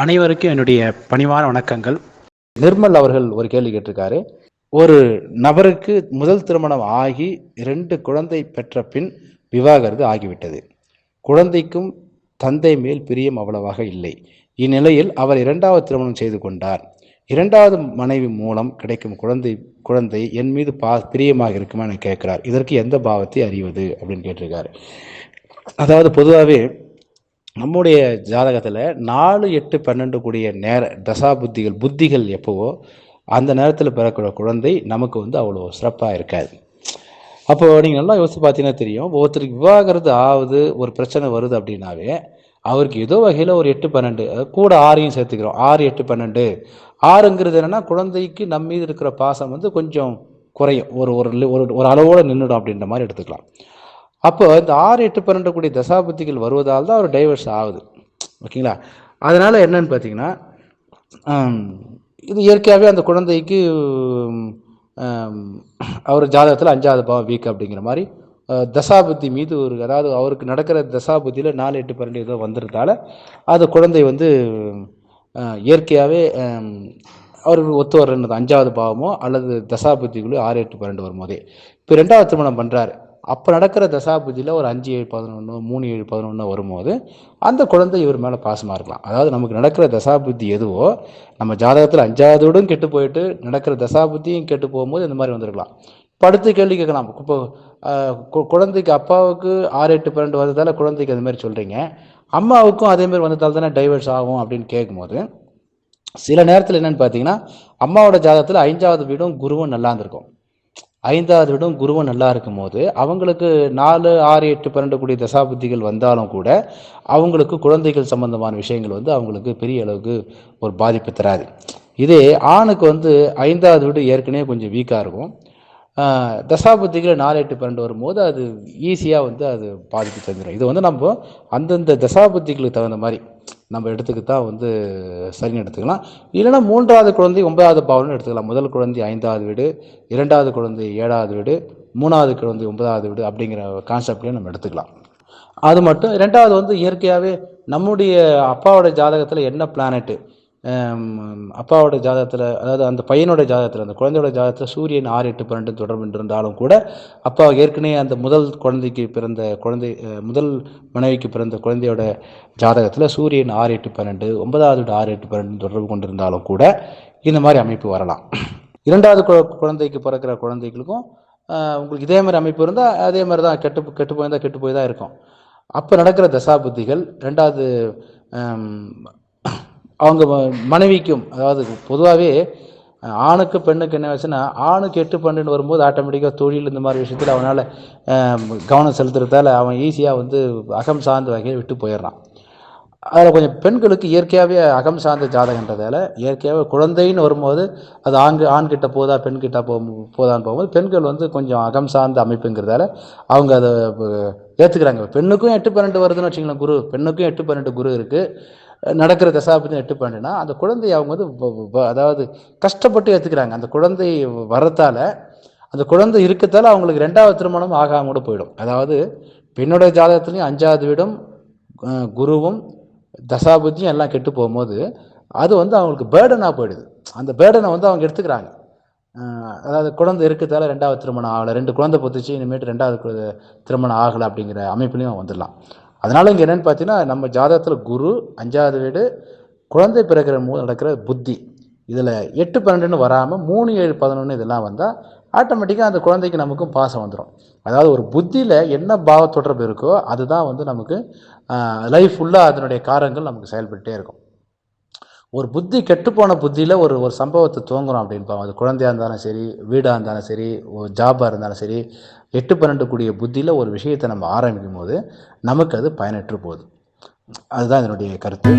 அனைவருக்கும் என்னுடைய பணிவான வணக்கங்கள். நிர்மல் அவர்கள் ஒரு கேள்வி கேட்டிருக்காரு. ஒரு நபருக்கு முதல் திருமணம் ஆகி இரண்டு குழந்தை பெற்ற பின் விவாகரத்து ஆகிவிட்டது. குழந்தைக்கும் தந்தை மேல் பிரியம் அவ்வளவாக இல்லை. இந்நிலையில் அவர் இரண்டாவது திருமணம் செய்து கொண்டார். இரண்டாவது மனைவி மூலம் கிடைக்கும் குழந்தை குழந்தை என் மீது பா பிரியமாக இருக்குமா என கேட்கிறார். இதற்கு எந்த பாவத்தை அறிவது அப்படின்னு கேட்டிருக்காரு. அதாவது பொதுவாகவே நம்முடைய ஜாதகத்தில் நாலு எட்டு பன்னெண்டு கூடிய நேர தசா புத்திகள் புத்திகள் எப்போவோ அந்த நேரத்தில் பிறக்கிற குழந்தை நமக்கு வந்து அவ்வளோ சிறப்பாக இருக்காது. அப்போ நீங்கள் நல்லா யோசித்து பார்த்தீங்கன்னா தெரியும். ஒவ்வொருத்தருக்கு விவாகரத்து ஆகுது ஒரு பிரச்சனை வருது அப்படின்னாவே அவருக்கு ஏதோ வகையில் ஒரு எட்டு பன்னெண்டு கூட ஆறையும் சேர்த்துக்கிறோம். ஆறு எட்டு பன்னெண்டு. ஆறுங்கிறது என்னென்னா குழந்தைக்கு நம்ம மீது இருக்கிற பாசம் வந்து கொஞ்சம் குறையும். ஒரு ஒரு ஒரு ஒரு அளவோடு நின்றுடும் அப்படின்ற மாதிரி எடுத்துக்கலாம். அப்போ இந்த ஆறு எட்டு பன்னெண்டு கூடிய தசாபத்திகள் வருவதால் தான் அவர் டைவர்ஸ் ஆகுது. ஓகேங்களா? அதனால் என்னன்னு பார்த்தீங்கன்னா இது இயற்கையாகவே அந்த குழந்தைக்கு அவர் ஜாதகத்தில் அஞ்சாவது பாவம் வீக் அப்படிங்கிற மாதிரி தசாபுத்தி மீது ஒரு அதாவது அவருக்கு நடக்கிற தசாபுத்தியில் நாலு எட்டு பன்னெண்டு ஏதோ வந்துருந்தால அது குழந்தை வந்து இயற்கையாகவே அவருக்கு ஒத்து வர்றது அஞ்சாவது பாவமோ அல்லது தசாபுத்திக்குள்ளே ஆறு எட்டு பன்னெண்டு வரும்போதே. இப்போ ரெண்டாவது திருமணம் பண்ணுறாரு அப்போ நடக்கிற தசாபுத்தியில் ஒரு அஞ்சு ஏழு பதினொன்று மூணு ஏழு பதினொன்று வரும்போது அந்த குழந்தை இவர் மேலே பாசமாக இருக்கலாம். அதாவது நமக்கு நடக்கிற தசாபுத்தி எதுவோ நம்ம ஜாதகத்தில் அஞ்சாவதோடும் கெட்டு போயிட்டு நடக்கிற தசாபுத்தியும் கெட்டு போகும்போது இந்த மாதிரி வந்திருக்கலாம். படுத்து கேள்வி கேட்கலாம். இப்போ குழந்தைக்கு அப்பாவுக்கு ஆறு எட்டு பன்னெண்டு வந்ததால குழந்தைக்கு அது மாதிரி சொல்கிறீங்க அம்மாவுக்கும் அதேமாரி வந்ததால் தானே டைவர்ஸ் ஆகும் அப்படின்னு கேட்கும்போது சில நேரத்தில் என்னென்னு பார்த்தீங்கன்னா அம்மாவோட ஜாதகத்தில் ஐந்தாவது வீடும் குருவும் நல்லா இருந்திருக்கும். ஐந்தாவது இடம் குருவம் நல்லா இருக்கும் போது அவங்களுக்கு நாலு ஆறு எட்டு பன்னெண்டு கூடிய தசாபுத்திகள் வந்தாலும் கூட அவங்களுக்கு குழந்தைகள் சம்பந்தமான விஷயங்கள் வந்து அவங்களுக்கு பெரிய அளவுக்கு ஒரு பாதிப்பு தராது. இதே ஆணுக்கு வந்து ஐந்தாவது வீடு ஏற்கனவே கொஞ்சம் வீக்காக இருக்கும். தசாபுத்திகள் நாலு எட்டு பன்னெண்டு வரும்போது அது ஈஸியாக வந்து அது பாதிப்பு தந்துடும் இது வந்து நம்ம அந்தந்த தசாபுத்திகளுக்கு தகுந்த மாதிரி நம்ம எடுத்துக்கிட்டால் வந்து சரின்னு எடுத்துக்கலாம். இல்லைன்னா மூன்றாவது குழந்தை ஒன்பதாவது பாவம்னு எடுத்துக்கலாம். முதல் குழந்தை ஐந்தாவது வீடு இரண்டாவது குழந்தை ஏழாவது வீடு மூணாவது குழந்தை ஒன்பதாவது வீடு அப்படிங்கிற கான்செப்ட்லேயும் நம்ம எடுத்துக்கலாம். அது மட்டும். ரெண்டாவது வந்து இயற்கையாகவே நம்முடைய அப்பாவோட ஜாதகத்தில் என்ன பிளானெட்டு அப்பாவோட ஜாதகத்தில் அதாவது அந்த பையனோட ஜாதகத்தில் அந்த குழந்தையோட ஜாதகத்தில் சூரியன் ஆறு எட்டு பன்னெண்டு தொடர்பு இருந்தாலும் கூட அப்பா ஏற்கனவே அந்த முதல் குழந்தைக்கு பிறந்த குழந்தை முதல் மனைவிக்கு பிறந்த குழந்தையோட ஜாதகத்தில் சூரியன் ஆறு எட்டு பன்னெண்டு ஒன்பதாவது ஆறு எட்டு பன்னெண்டு தொடர்பு கொண்டிருந்தாலும் கூட இந்த மாதிரி அமைப்பு வரலாம். இரண்டாவது குழந்தைக்கு பிறக்கிற குழந்தைகளுக்கும் உங்களுக்கு இதே மாதிரி அமைப்பு இருந்தால் அதே மாதிரி தான் கெட்டு கெட்டு போயிருந்தால் கெட்டு போய் தான் இருக்கும். அப்போ நடக்கிற தசாபுத்திகள் ரெண்டாவது அவங்க மனைவிக்கும் அதாவது பொதுவாகவே ஆணுக்கு பெண்ணுக்கு என்ன வச்சுன்னா ஆணுக்கு எட்டு பன்னெண்டு வரும்போது ஆட்டோமேட்டிக்காக தொழில் இந்த மாதிரி விஷயத்தில் அவனால் கவனம் செலுத்துறதால அவன் ஈஸியாக வந்து அகம் சார்ந்த வகையில் விட்டு போயிடுறான். அதில் கொஞ்சம் பெண்களுக்கு இயற்கையாகவே அகம் சார்ந்த ஜாதகன்றதால இயற்கையாகவே குழந்தைன்னு வரும்போது அது ஆண் ஆண்கிட்ட போதா பெண்கிட்ட போ போதான்னு போகும்போது பெண்கள் வந்து கொஞ்சம் அகம் சார்ந்த அமைப்புங்கிறதால அவங்க அதை ஏற்றுக்கிறாங்க பெண்ணுக்கும் எட்டு பன்னெண்டு வருதுன்னு வச்சுங்களேன் குரு. பெண்ணுக்கும் எட்டு பன்னெண்டு குரு இருக்குது நடக்கிற தசாபத்தின் எட்டு பன்னெண்டுனா அந்த குழந்தையை அவங்க வந்து அதாவது கஷ்டப்பட்டு ஏற்றுக்கிறாங்க அந்த குழந்தை வரத்தால் அந்த குழந்தை இருக்கத்தால் அவங்களுக்கு ரெண்டாவது திருமணம் ஆகாம கூட போயிடும். அதாவது பெண்ணுடைய ஜாதகத்துலேயும் அஞ்சாவது வீடும் குருவும் தசாபுத்தியும் எல்லாம் கெட்டு போகும்போது அது வந்து அவங்களுக்கு பேர்டனாக போயிடுது. அந்த பேர்டனை வந்து அவங்க எடுத்துக்கிறாங்க. அதாவது குழந்தை இருக்கத்தால ரெண்டாவது திருமணம் ஆகலை ரெண்டு குழந்தை பொத்துச்சு இனிமேட்டு ரெண்டாவது திருமணம் ஆகலை அப்படிங்கிற அமைப்புலையும் வந்துடலாம். அதனால இங்கே என்னென்னு பார்த்தீங்கன்னா நம்ம ஜாதகத்தில் குரு அஞ்சாவது வீடு குழந்தை பிறக்கிற மூ நடக்கிற புத்தி இதில் எட்டு பன்னெண்டுன்னு வராமல் மூணு ஏழு பதினொன்று இதெல்லாம் வந்தால் ஆட்டோமேட்டிக்காக அந்த குழந்தைக்கு நமக்கும் பாசம் வந்துடும் அதாவது ஒரு புத்தியில் என்ன பாவ தொடர்பு இருக்கோ அதுதான் வந்து நமக்கு லைஃப் ஃபுல்லாக அதனுடைய காரங்கள் நமக்கு செயல்பட்டே இருக்கும். ஒரு புத்தி கெட்டுப்போன புத்தியில் ஒரு ஒரு சம்பவத்தை துவங்குறோம் அப்படின்பாங்க அது குழந்தையாக இருந்தாலும் சரி வீடாக இருந்தாலும் சரி ஒரு ஜாபாக இருந்தாலும் சரி எட்டு பன்னெண்டு கூடிய புத்தியில் ஒரு விஷயத்தை நம்ம ஆரம்பிக்கும் போது நமக்கு அது பயனற்று போகுது. அதுதான் இதனுடைய கருத்து.